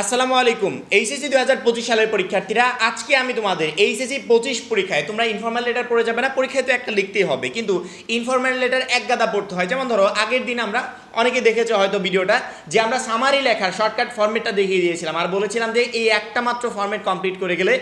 আসসালামু আলাইকুম। এইচএসি দু হাজার পঁচিশ সালের পরীক্ষার্থীরা, আজকে আমি তোমাদের এইচএসি পঁচিশ পরীক্ষায়, তোমরা ইনফর্মাল লেটার পড়ে যাবে না, পরীক্ষায় তো একটা লিখতেই হবে, কিন্তু ইনফর্মাল লেটার এক গাদা পড়তে হয়। যেমন ধরো, আগের দিন আমরা অনেকে দেখেছ হয়তো ভিডিওটা, যে আমরা সামারি লেখার শর্টকাট ফর্মেটটা দেখিয়ে দিয়েছিলাম। আর বলেছিলাম যে এই একটা মাত্র ফর্মেট কমপ্লিট করে গেলে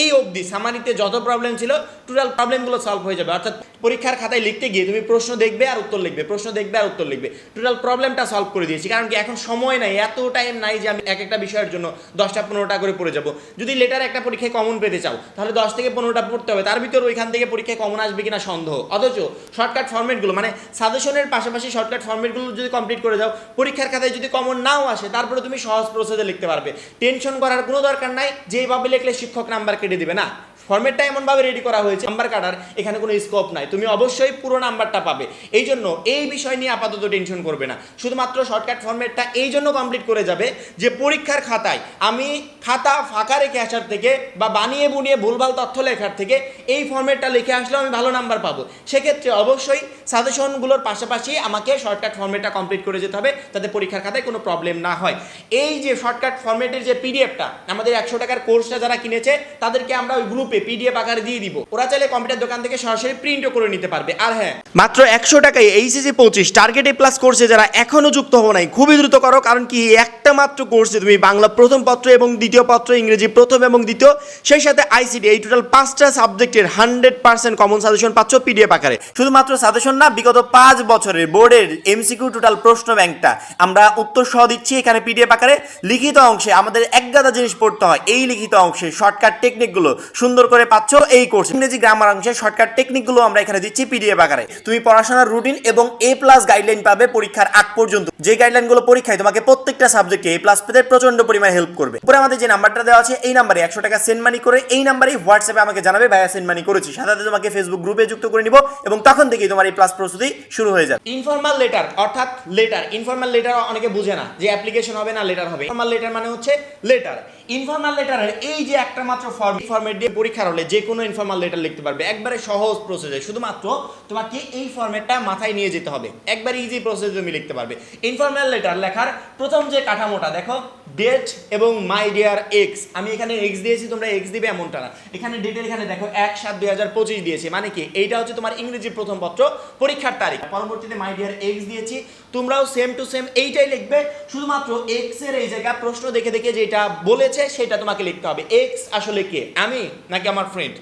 এই অবধি সামারিতে যত প্রবলেম ছিল টোটাল প্রবলেমগুলো সলভ হয়ে যাবে। অর্থাৎ পরীক্ষার খাতায় লিখতে গিয়ে তুমি প্রশ্ন দেখবে আর উত্তর লিখবে, প্রশ্ন দেখবে আর উত্তর লিখবে। টোটাল প্রবলেমটা সলভ করে দিয়েছি, কারণ কি এখন সময় নাই, এত টাইম নাই যে আমি এক একটা বিষয়ের জন্য দশটা পনেরোটা করে পড়ে যাব। যদি লেটার একটা পরীক্ষায় কমন পেতে চাও, তাহলে দশ থেকে পনেরোটা পড়তে হবে। তার ভিতর ওইখান থেকে পরীক্ষায় কমন আসবে কিনা সন্দেহ। অথচ শর্টকাট ফর্মেটগুলো মানে সাজেশনের পাশাপাশি শর্টকাট ফর্মেটগুলো যদি কমপ্লিট করে যাও পরীক্ষার খাতায় যদি কমন নাও আসে, তারপরে তুমি সহজ প্রসেসে লিখতে পারবে। টেনশন করার কোনো দরকার নাই যেভাবে লিখলে শিক্ষক নাম্বার কেটে দিবে না। ফর্মেটটা এমনভাবে রেডি করা হয়েছে নাম্বার কাটার এখানে কোনো স্কোপ নাই। তুমি অবশ্যই পুরো নাম্বারটা পাবে। এই জন্য এই বিষয় নিয়ে আপাতত টেনশন করবে না। শুধুমাত্র শর্টকাট ফর্মেটটা এই জন্য কমপ্লিট করে যাবে যে পরীক্ষার খাতায় আমি খাতা ফাঁকা রেখে আসার থেকে বা বানিয়ে বুনিয়ে ভুলভাল তথ্য লেখার থেকে এই ফর্মেটটা লিখে আসলেও আমি ভালো নাম্বার পাবো। সেক্ষেত্রে অবশ্যই সাজেশনগুলোর পাশাপাশি আমাকে শর্টকাট ফর্মেটটা কমপ্লিট করে যেতে হবে যাতে পরীক্ষার খাতায় কোনো প্রবলেম না হয়। এই যে শর্টকাট ফর্মেটের যে পিডিএফটা আমাদের একশো টাকার কোর্সটা যারা কিনেছে, তাদেরকে আমরা ওই গ্রুপে পিডিএফ আকারে দিয়ে দিব। ওরা চাইলে কম্পিউটার দোকান থেকে সরাসরি প্রিন্টও করে নিতে পারবে। আর হ্যাঁ মাত্র একশো টাকায় এইচএসি পঁচিশ টার্গেট এ প্লাস কোর্সে যারা এখনও যুক্ত হব নাই, খুবই দ্রুত করো, কারণ কি একটা মাত্র কোর্সে তুমি বাংলা প্রথম পত্র এবং দ্বিতীয় পত্র, ইংরেজি প্রথম এবং দ্বিতীয়, সেই সাথে আইসিডি এই টোটাল পাঁচটা সাবজেক্টের হান্ড্রেড পার্সেন্ট কমন সাজেশন পাচ্ছ পিডিএফ আকারে। শুধুমাত্র সাজেশন না, বিগত পাঁচ বছরের বোর্ডের এমসিকিউ টোটাল প্রশ্ন ব্যাংকটা। আমরা উত্তর সহ দিচ্ছি, এখানে পিডিএফ আকারে লিখিত অংশে আমাদের এক গাদা জিনিস পড়তে হয়, এই লিখিত অংশে শর্টকাট টেকনিকগুলো সুন্দর করে পাচ্ছ এই কোর্স ইংরেজি গ্রামার অংশে শর্টকাট টেকনিকগুলো আমরা এখানে দিচ্ছি পিডিএফ আকারে। তুমি পড়াশোনার রুটিন এবং এ প্লাস গাইডলাইন পাবে পরীক্ষার আগ পর্যন্ত। যে গাইডলাইনগুলো পরীক্ষায় তোমাকে প্রত্যেকটা সাবজেক্টে এ প্লাস পেতে প্রচণ্ড পরিমাণে হেল্প করবে। উপরে আমাদের যে নাম্বারটা দেওয়া আছে, এই নাম্বারে একশো টাকা সেন্ড মানি করে এই নাম্বারে হোয়াটসঅ্যাপে আমাকে জানাবে, ভাইয়া সেন্ড মানি করেছি সাথে তোমাকে ফেসবুক গ্রুপে যুক্ত করে নিব এবং তখন থেকেই তোমার এই প্লাস প্রস্তুতি শুরু হয়ে যাবে। ইনফর্মাল লেটার অর্থাৎ লেটার ইনফর্মাল লেটার অনেকে বুঝে না যে অ্যাপ্লিকেশন হবে না লেটার হবে। ইনফর্মাল লেটার মানে হচ্ছে লেটার ইনফর্মাল লেটারের এই যে একটা মাত্র ফর্ম ফর্মেট দিয়ে পরীক্ষার হলে যে কোনো ইনফর্মাল লেটার লিখতে পারবে। একবারে সহজ প্রসেসে শুধুমাত্র তোমাকে এই ফর্মেটটা মাথায় নিয়ে যেতে হবে। একবারে ইজি প্রসেসে তুমি লিখতে পারবে। ইনফর্মাল লেটার লেখার প্রথম যে কাঠামোটা, দেখো ডেট এবং মাই ডিয়ার এক্স আমি এখানে এক্স দিয়েছি, তোমরা এক্স দিবে এমনটা না। এখানে ডেটের এখানে দেখো, এক সাত দুই হাজার পঁচিশ দিয়েছি। মানে কি? এইটা হচ্ছে তোমার ইংরেজি প্রথম পত্র পরীক্ষার তারিখ। পরবর্তীতে মাই ডিয়ার এক্স দিয়েছি। তোমরাও সেম টু সেম এইটাই লিখবে। শুধুমাত্র এক্সের এই জায়গা প্রশ্ন দেখে দেখে যেটা বলেছে সেটা তোমাকে লিখতে হবে। এক্স আসলে কে? আমি নাকি আমার ফ্রেন্ড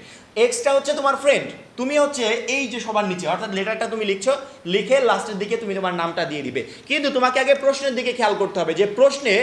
এক্সটা হচ্ছে তোমার ফ্রেন্ড তুমি হচ্ছে এই যে সবার নিচে, অর্থাৎ লেটারটা তুমি লিখছো, লিখে লাস্টের দিকে তুমি তোমার নামটা দিয়ে দিবে। কিন্তু তোমাকে আগে প্রশ্নের দিকে খেয়াল করতে হবে যে প্রশ্নে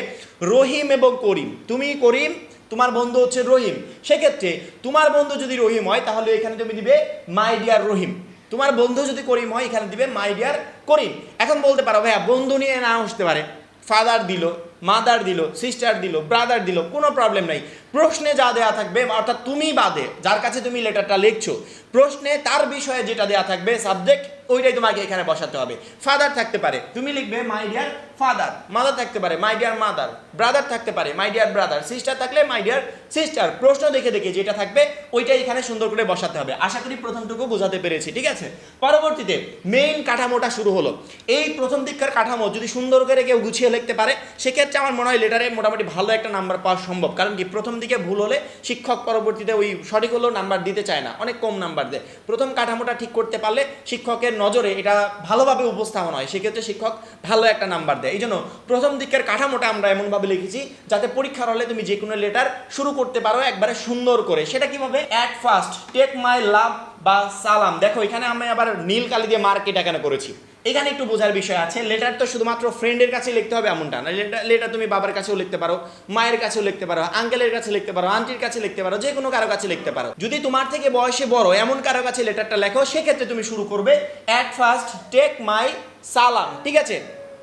রহিম এবং করিম। তুমি করিম, তোমার বন্ধু হচ্ছে রহিম। সেক্ষেত্রে তোমার বন্ধু যদি রহিম হয়, তাহলে এখানে তুমি দিবে মাই ডিয়ার রহিম। তোমার বন্ধু যদি করিম হয়, এখানে দিবে মাই ডিয়ার করিম। এখন বলতে পারো, ভাইয়া, বন্ধু নিয়ে না আসতে পারে। ফাদার দিল। মাদার দিল সিস্টার দিল ব্রাদার দিল, কোনো প্রবলেম নাই। প্রশ্নে যা দেয়া থাকবে, অর্থাৎ তুমি বাদে, যার কাছে তুমি লেটারটা লিখছো, প্রশ্নে তার বিষয়ে যেটা দেয়া থাকবে সাবজেক্ট ওইটাই তোমাকে এখানে বসাতে হবে। ফাদার থাকতে পারে। তুমি লিখবে মাই ডিয়ার ফাদার মাদার থাকতে পারে মাই ডিয়ার মাদার ব্রাদার থাকতে পারে মাই ডিয়ার ব্রাদার সিস্টার থাকলে মাই ডিয়ার সিস্টার প্রশ্ন দেখে দেখে যেটা থাকবে, ওইটাই এখানে সুন্দর করে বসাতে হবে। আশা করি প্রথমটুকু বোঝাতে পেরেছি, ঠিক আছে? পরবর্তীতে মেইন কাঠামোটা শুরু হলো। এই প্রথম দিককার কাঠামো যদি সুন্দর করে কেউ গুছিয়ে লিখতে পারে, সেক্ষেত্রে আমার মনে হয় লেটারে মোটামুটি ভালো একটা নাম্বার পাওয়া সম্ভব। কারণ কি? প্রথম দিকে ভুল হলে শিক্ষক পরবর্তীতে ওই সঠিক হলেও নাম্বার দিতে চায় না, অনেক কম নাম্বার দেয়। প্রথম কাঠামোটা ঠিক করতে পারলে শিক্ষকের নজরে এটা ভালোভাবে উপস্থাপন হয়। সেক্ষেত্রে শিক্ষক ভালো একটা নাম্বার দেয়। এই জন্য প্রথম দিকের কাঠামোটা আমরা এমনভাবে লিখেছি, যাতে পরীক্ষার হলে তুমি যে কোনো লেটার শুরু করতে পারো একবারে সুন্দর করে। সেটা কীভাবে? At first take my love বা সালাম। দেখো, এখানে আমি আবার নীল কালি দিয়ে মার্কেট এখানে করেছি? এখানে একটু বোঝার বিষয় আছে লেটার তো শুধুমাত্র ফ্রেন্ডের কাছে লিখতে হবে এমনটা না লেটার লেটার তুমি বাবার কাছেও লিখতে পারো, মায়ের কাছেও লিখতে পারো আঙ্কেলের কাছে লিখতে পারো আন্টির কাছে লিখতে পারো যে কোনো কারও কাছে লিখতে পারো। যদি তোমার থেকে বয়সে বড় এমন কারও কাছে লেটারটা লেখো, সেক্ষেত্রে তুমি শুরু করবে অ্যাট ফার্স্ট টেক মাই সালাম ঠিক আছে?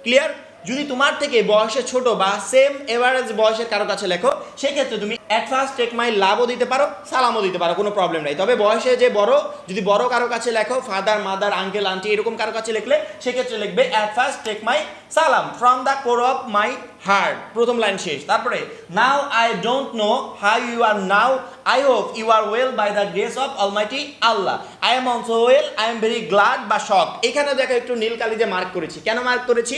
ক্লিয়ার যদি তোমার থেকে বয়সে ছোট বা সেম এভারেজ বয়সের কারও কাছে লেখো, সেক্ষেত্রে তুমি ফার্স্ট টেক মাই লাভও দিতে পারো, সালামও দিতে পারো, কোনো প্রবলেম নাই। তবে বয়সে যে বড়, যদি বড় কারও কাছে লেখো ফাদার মাদার আঙ্কেল আন্টি এরকম কারও কাছে লিখলে, সেক্ষেত্রে লিখবে ফার্স্ট টেক মাই সালাম from the core of my heart প্রথম লাইন শেষ। তারপরে now I don't know how you are now I hope you are well by the grace of almighty Allah I am also well I am very glad বা shock এখানে দেখো একটু নীল কালি যে mark করেছি। কেন মার্ক করেছি?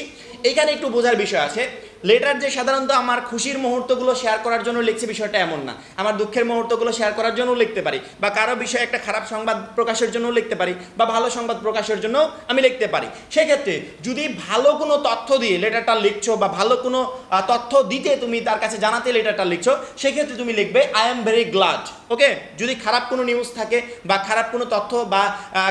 এখানে একটু বোঝার বিষয় আছে। লেটার যে সাধারণত আমার খুশির মুহূর্তগুলো শেয়ার করার জন্য লিখছে, বিষয়টা এমন না। আমার দুঃখের মুহূর্তগুলো শেয়ার করার জন্য লিখতে পারি বা কারও বিষয়ে একটা খারাপ সংবাদ প্রকাশের জন্য লিখতে পারি বা ভালো সংবাদ প্রকাশের জন্য আমি লিখতে পারি। সেক্ষেত্রে যদি ভালো কোনো তথ্য দিয়ে লেটারটা লিখছো বা ভালো কোনো তথ্য দিতে তুমি তার কাছে জানাতে লেটারটা লিখছো, সেক্ষেত্রে তুমি লিখবে I am very glad okay যদি খারাপ কোনো নিউজ থাকে বা খারাপ কোনো তথ্য বা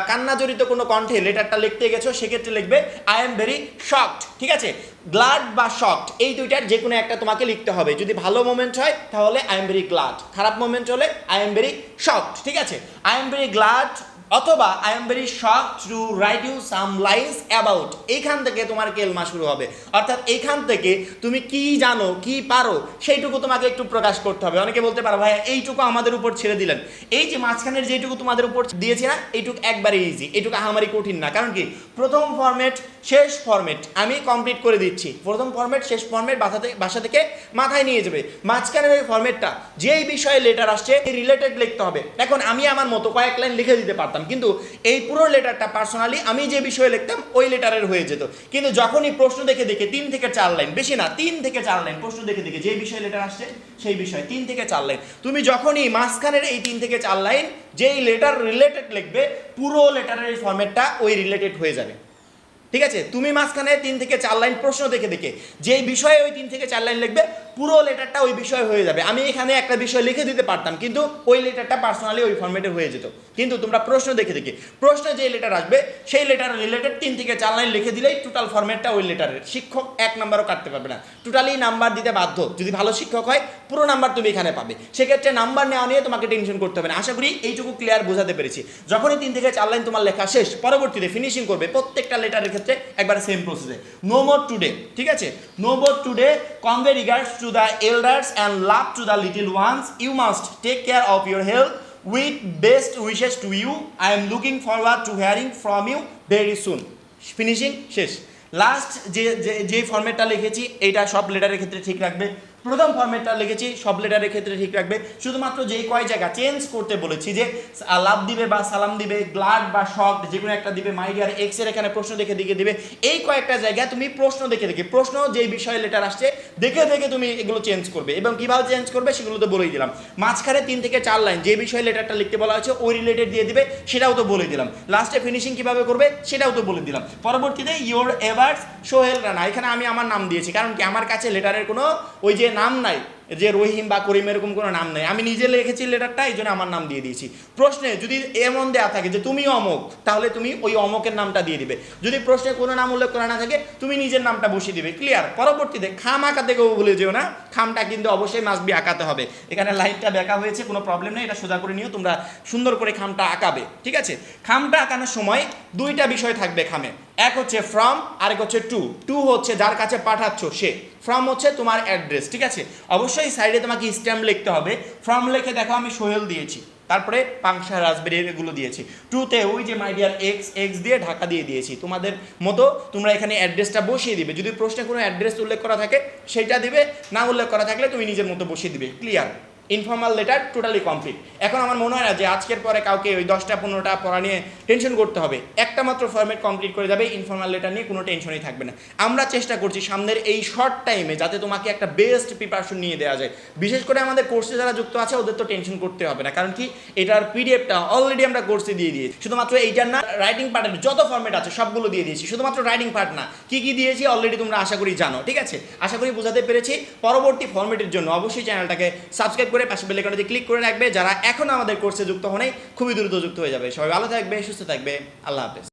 কান্নাজড়িত কোনো কণ্ঠে লেটারটা লিখতে গেছো, সেক্ষেত্রে লিখবে আই এম ভেরি শকড ঠিক আছে? গ্লাড বা শকড এই দুইটার যে কোনো একটা তোমাকে লিখতে হবে। যদি ভালো মোমেন্ট হয়, তাহলে আই এম ভেরি গ্লাড খারাপ মোমেন্ট হলে আই এম ভেরি শকড ঠিক আছে? আই এম ভেরি গ্লাড অথবা I am very shock to write you some lines about এইখান থেকে তোমার কেলমা শুরু হবে। অর্থাৎ এইখান থেকে তুমি কি জানো, কি পারো, সেইটুকু তোমাকে একটু প্রকাশ করতে হবে। অনেকে বলতে পারো ভাই এইটুকু আমাদের উপর ছেড়ে দিলেন। এই যে মাঝখানের যেটুকু তোমাদের উপর দিয়েছি না, এইটুকু একবারে ইজি এইটুকু আহামারি কঠিন না। কারণ কি? প্রথম ফরম্যাট শেষ ফর্মেট আমি কমপ্লিট করে দিচ্ছি। প্রথম ফর্মেট শেষ ফর্মেট বাসা থেকে বাসা থেকে মাথায় নিয়ে যাবে। মাঝখানের ওই ফর্মেটটা যেই বিষয়ে লেটার আসছে রিলেটেড লিখতে হবে। এখন আমি আমার মতো কয়েক লাইন লিখে দিতে পারতাম, কিন্তু এই পুরো লেটারটা পার্সোনালি আমি যে বিষয়ে লিখতাম, ওই লেটারের হয়ে যেত। কিন্তু যখনই প্রশ্ন দেখে দেখে তিন থেকে চার লাইন বেশি না, তিন থেকে চার লাইন প্রশ্ন দেখে দেখে যে বিষয়ে লেটার আসছে, সেই বিষয়ে তিন থেকে চার লাইন তুমি যখনই মাঝখানের এই তিন থেকে চার লাইন যেই লেটার রিলেটেড লিখবে, পুরো লেটারের ফর্মেটটা ওই রিলেটেড হয়ে যাবে। ঠিক আছে? তুমি মাঝখানে তিন থেকে চার লাইন প্রশ্ন দেখে দেখে। যেই বিষয়ে ওই তিন থেকে চার লাইন লিখবে পুরো লেটারটা ওই বিষয় হয়ে যাবে। আমি এখানে একটা বিষয় লিখে দিতে পারতাম, কিন্তু ওই লেটারটা পার্সোনালি ওই ফর্মেটে হয়ে যেত। কিন্তু তোমরা প্রশ্ন দেখে দেখে। প্রশ্নে যে লেটার আসবে, সেই লেটার রিলেটেড তিন থেকে চার লাইন লিখে দিলেই টোটাল ফর্মেটটা ওই লেটারের। শিক্ষক এক নাম্বারও কাটতে পারবে না। টোটালি নাম্বার দিতে বাধ্য। যদি ভালো শিক্ষক হয়, পুরো নাম্বার তুমি এখানে পাবে। সেক্ষেত্রে নাম্বার নেওয়া নিয়ে তোমাকে টেনশন করতে হবে না। আশা করি এইটুকু ক্লিয়ার বোঝাতে পেরেছি। যখনই তিন থেকে চার লাইন তোমার লেখা শেষ, পরবর্তীতে ফিনিশিং করবে প্রত্যেকটা লেটারের ক্ষেত্রে একবার সেম প্রসেসে নো মোর টুডে ঠিক আছে? No more today convey regards to the elders and love to the little ones you must take care of your health with best wishes to you I am looking forward to hearing from you very soon finishing শেষ। Last যে- যে ফর্মেটটা লিখেছি এটা সব লেটারের ক্ষেত্রে ঠিক রাখবে। প্রথম ফর্মেটটা লিখেছি, সব লেটারের ক্ষেত্রে ঠিক রাখবে। শুধুমাত্র যেই কয় জায়গা চেঞ্জ করতে বলেছি যে লাভ দিবে বা সালাম দিবে গ্লাড বা শক যে কোনো একটা দিবে মাইডিয়ার এক্সের এখানে প্রশ্ন দেখে দেখে দিবে। এই কয়েকটা জায়গায় তুমি প্রশ্ন দেখে দেখে, প্রশ্ন যেই বিষয়ে লেটার আসছে, দেখে দেখে তুমি এগুলো চেঞ্জ করবে এবং কীভাবে চেঞ্জ করবে সেগুলো তো বলেই দিলাম। মাঝখানে তিন থেকে চার লাইন যে বিষয়ে লেটারটা লিখতে বলা হয়েছে, ওই রিলেটেড দিয়ে দিবে, সেটাও তো বলে দিলাম। লাস্টে ফিনিশিং কীভাবে করবে, সেটাও তো বলে দিলাম। পরবর্তীতে ইওর এভার্স সোহেল রানা, এখানে আমি আমার নাম দিয়েছি, কারণ কি আমার কাছে লেটারের কোনো ওই যে নাম নাই, যে রহিম বা করিম এরকম কোনো নাম নেই। আমি নিজে লিখেছি লেটারটা, এই জন্য আমার নাম দিয়ে দিয়েছি। প্রশ্নে যদি এমন দেওয়া থাকে যে তুমি অমক, তাহলে তুমি ওই অমকের নামটা দিয়ে দিবে। যদি প্রশ্নে কোনো নাম উল্লেখ করা না থাকে, তুমি নিজের নামটা বসিয়ে দিবে। ক্লিয়ার পরবর্তীতে খাম আঁকাতে কেউ বলে যেও না, খামটা কিন্তু অবশ্যই বি আঁকাতে হবে। এখানে লাইনটা বেঁকা হয়েছে, কোনো প্রবলেম নেই, এটা সোজা করে নিও, তোমরা সুন্দর করে খামটা আঁকাবে, ঠিক আছে? খামটা আঁকানোর সময় দুইটা বিষয় থাকবে খামে। এক হচ্ছে ফ্রম আরেক হচ্ছে টু টু হচ্ছে যার কাছে পাঠাচ্ছ সে। ফ্রম হচ্ছে তোমার অ্যাড্রেস ঠিক আছে? অবশ্যই সাইডে তোমাকে স্ট্যাম্প লিখতে হবে। ফ্রম লিখে দেখো আমি সোহেল দিয়েছি। তারপরে পাংশা, রাজবেরি এগুলো দিয়েছি। টুতে ওই যে মাইডিয়ার এক্স এক্স দিয়ে ঢাকা দিয়ে দিয়েছি। তোমাদের মতো তোমরা এখানে অ্যাড্রেসটা বসিয়ে দিবে। যদি প্রশ্নে কোনো অ্যাড্রেস উল্লেখ করা থাকে, সেটা দিবে। না উল্লেখ করা থাকলে তুমি নিজের মতো বসিয়ে দিবে। Clear informal letter totally complete এখন আমার মনে হয় না যে আজকের পরে কাউকে ওই দশটা, পনেরোটা পড়া নিয়ে টেনশন করতে হবে। একটা মাত্র ফর্মেট কমপ্লিট করে যাবে ইনফর্মাল লেটার নিয়ে কোনো টেনশনই থাকবে না। আমরা চেষ্টা করছি সামনের এই শর্ট টাইমে যাতে তোমাকে একটা বেস্ট প্রিপারেশন নিয়ে দেওয়া যায়। বিশেষ করে আমাদের কোর্সে যারা যুক্ত আছে, ওদের তো টেনশন করতে হবে না। কারণ কি, এটার পিডিএফটা অলরেডি আমরা কোর্সে দিয়ে দিয়েছি। শুধুমাত্র এইটার না রাইটিং পার্টের যত ফর্মেট আছে, সবগুলো দিয়ে দিয়েছি। শুধুমাত্র রাইটিং পার্ট না, কি কি দিয়েছি অলরেডি তোমরা আশা করি জানো, ঠিক আছে? আশা করি বোঝাতে পেরেছি। পরবর্তী ফর্মেটের জন্য অবশ্যই চ্যানেলটাকে সাবস্ক্রাইব করে পাশে বেলেকনটি ক্লিক করে রাখবে। যারা এখনও আমাদের কোর্সে যুক্ত হনে খুবই দ্রুত যুক্ত হয়ে যাবে। সবাই ভালো থাকবে, সুস্থ থাকবে। আল্লাহ হাফেজ।